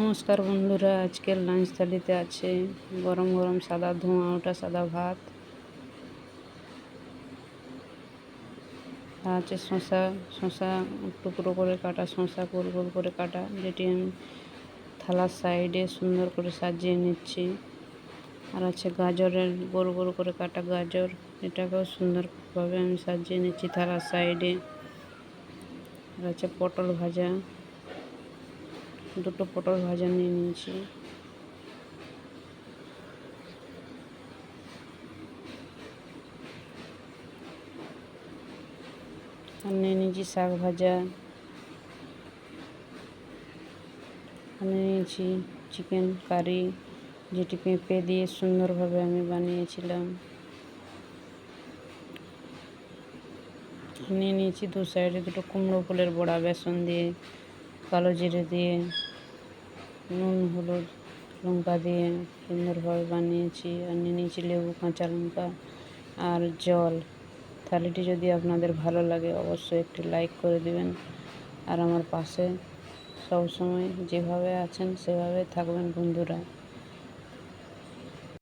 নমস্কার বন্ধুরা, আজকের লাঞ্চ থালিতে আছে গরম গরম সাদা ধোঁয়া, ওটা সাদা ভাত, আর আছে শশা শশা টুকরো করে কাটা শশা গোল গোল করে কাটা, যেটি আমি থালার সাইডে সুন্দর করে সাজিয়ে নিচ্ছি। আর আছে গাজরের গোল গোল করে কাটা গাজর, এটাকেও সুন্দরভাবে আমি সাজিয়ে নিচ্ছি থালার সাইডে আর আছে পটল ভাজা। দুটো পটল ভাজা নিয়ে নিয়েছি। আর নিয়ে নিয়েছি শাক ভাজা। নিয়ে নিয়েছি চিকেন কারি, যেটি পেঁপে দিয়ে সুন্দরভাবে আমি বানিয়েছিলাম। নিয়ে নিয়েছি দু সাইডে দুটো কুমড়ো ফুলের বড়া, বেসন দিয়ে। কালো জিরে দিয়ে, নুন, হলুদ লঙ্কা দিয়ে সুন্দরভাবে বানিয়েছি। আর নিয়ে নিয়েছি লেবু, কাঁচা লঙ্কা আর জল। থালিটি যদি আপনাদের ভালো লাগে, অবশ্যই একটি লাইক করে দিবেন। আর আমার পাশে সবসময় যেভাবে আছেন, সেভাবে থাকবেন বন্ধুরা।